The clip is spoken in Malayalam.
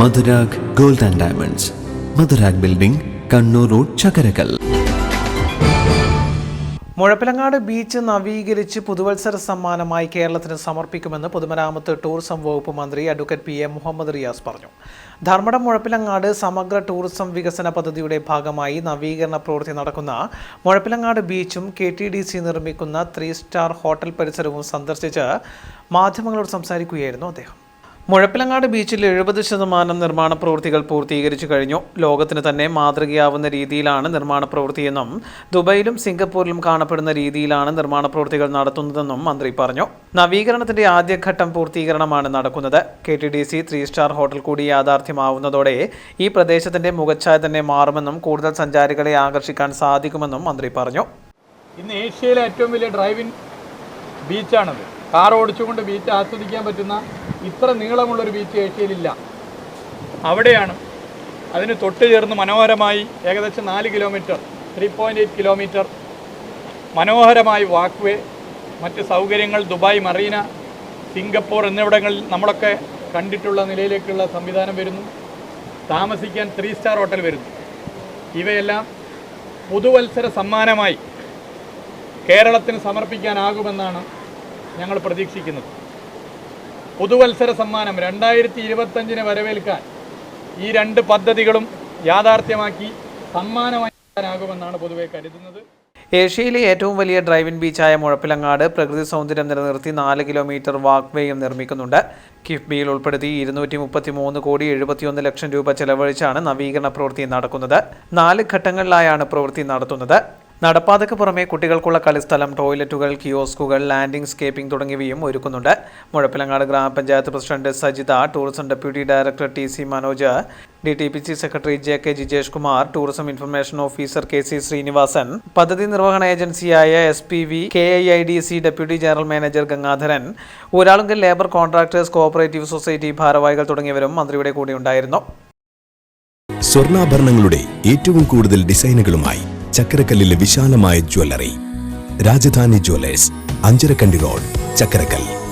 Madhurag gold and diamonds. Madhurag building Kannur road Chakkarakkal. Muzhappilangad beach നവീകരിച്ച് പുതുവത്സര സമ്മാനമായി കേരളത്തിന് സമർപ്പിക്കുമെന്ന് പൊതുമരാമത്ത് ടൂറിസം വകുപ്പ് മന്ത്രി advocate P A Muhammad Riyas പറഞ്ഞു. ധർമ്മടം മുഴപ്പിലങ്ങാട് സമഗ്ര ടൂറിസം വികസന പദ്ധതിയുടെ ഭാഗമായി നവീകരണ പ്രവൃത്തി നടക്കുന്ന മുഴപ്പിലങ്ങാട് ബീച്ചും കെ ടി ഡി സി നിർമ്മിക്കുന്ന ത്രീ സ്റ്റാർ ഹോട്ടൽ പരിസരവും സന്ദർശിച്ച് മാധ്യമങ്ങളോട് സംസാരിക്കുകയായിരുന്നു അദ്ദേഹം. മുഴപ്പിലങ്ങാട് ബീച്ചിൽ എഴുപത് ശതമാനം നിർമ്മാണ പ്രവൃത്തികൾ പൂർത്തീകരിച്ചു കഴിഞ്ഞു. ലോകത്തിന് തന്നെ മാതൃകയാവുന്ന രീതിയിലാണ് നിർമ്മാണ പ്രവൃത്തിയെന്നും ദുബൈയിലും സിംഗപ്പൂരിലും കാണപ്പെടുന്ന രീതിയിലാണ് നിർമ്മാണ പ്രവൃത്തികൾ നടത്തുന്നതെന്നും മന്ത്രി പറഞ്ഞു. നവീകരണത്തിന്റെ ആദ്യഘട്ടം പൂർത്തീകരണമാണ് നടക്കുന്നത്. K T D C three star hotel കൂടി യാഥാർത്ഥ്യമാവുന്നതോടെ ഈ പ്രദേശത്തിന്റെ മുഖച്ഛായ തന്നെ മാറുമെന്നും കൂടുതൽ സഞ്ചാരികളെ ആകർഷിക്കാൻ സാധിക്കുമെന്നും മന്ത്രി പറഞ്ഞു. ഇന്ന് ഏഷ്യയിലെ ഏറ്റവും വലിയ ഡ്രൈവിംഗ് ബീച്ചാണത്. കാർ ഓടിച്ചുകൊണ്ട് ബീച്ച് ആസ്വദിക്കാൻ പറ്റുന്ന ഇത്ര നീളമുള്ളൊരു ബീച്ച് ഏഷ്യയിലില്ല. അവിടെയാണ് അതിന് തൊട്ട് ചേർന്ന് മനോഹരമായി ഏകദേശം നാല് kilometre three point eight kilometre മനോഹരമായി വാക്വേ മറ്റ് സൗകര്യങ്ങൾ ദുബായ് മറീന സിംഗപ്പൂർ എന്നിവിടങ്ങളിൽ നമ്മളൊക്കെ കണ്ടിട്ടുള്ള നിലയിലേക്കുള്ള സംവിധാനം വരുന്നു. താമസിക്കാൻ ത്രീ സ്റ്റാർ ഹോട്ടൽ വരുന്നു. ഇവയെല്ലാം പുതുവത്സര സമ്മാനമായി കേരളത്തിന് സമർപ്പിക്കാനാകുമെന്നാണ് ഞങ്ങൾ പ്രതീക്ഷിക്കുന്നത്. പുതുവത്സര സമ്മാനം രണ്ടായിരത്തി ഇരുപത്തഞ്ചിനെ വരവേൽക്കാൻ ഈ രണ്ട് പദ്ധതികളും യാഥാർത്ഥ്യമാക്കി സമ്മാനമാക്കാനാകുമെന്നാണ് പൊതുവെ കരുതുന്നത്. ഏഷ്യയിലെ ഏറ്റവും വലിയ ഡ്രൈവിംഗ് ബീച്ചായ മുഴപ്പിലങ്ങാട് പ്രകൃതി സൗന്ദര്യം നിലനിർത്തി നാല് കിലോമീറ്റർ വാക്വേയും നിർമ്മിക്കുന്നുണ്ട്. കിഫ്ബിയിൽ ഉൾപ്പെടുത്തി ഇരുന്നൂറ്റി മുപ്പത്തി മൂന്ന് കോടി എഴുപത്തിയൊന്ന് ലക്ഷം രൂപ ചെലവഴിച്ചാണ് നവീകരണ പ്രവൃത്തി നടക്കുന്നത്. നാല് ഘട്ടങ്ങളിലായാണ് പ്രവൃത്തി നടത്തുന്നത്. നടപ്പാതയ്ക്ക് പുറമെ കുട്ടികൾക്കുള്ള കളിസ്ഥലം ടോയ്ലറ്റുകൾ കിയോസ്കുകൾ ലാൻഡിംഗ് സ്കേപ്പിംഗ് തുടങ്ങിയവയും ഒരുക്കുന്നുണ്ട്. Muzhappilangad gramapanchayat president Sajitha tourism deputy director T C Manoj D T P C secretary J K Jijesh Kumar tourism information officer K C Srinivasan പദ്ധതി നിർവഹണ ഏജൻസിയായ S P V K I I D C deputy general manager Gangadharan Uralungal labour contractors cooperative society ഭാരവാഹികൾ തുടങ്ങിയവരും മന്ത്രിയുടെ കൂടെ ഉണ്ടായിരുന്നു സ്വർണാഭരണങ്ങളുടെ ഏറ്റവും കൂടുതൽ ഡിസൈനുകളുമായി ചക്കരക്കല്ലിലെ വിശാലമായ jewellery. Rajadhani jewellers Ancharakandy road Chakkarakkal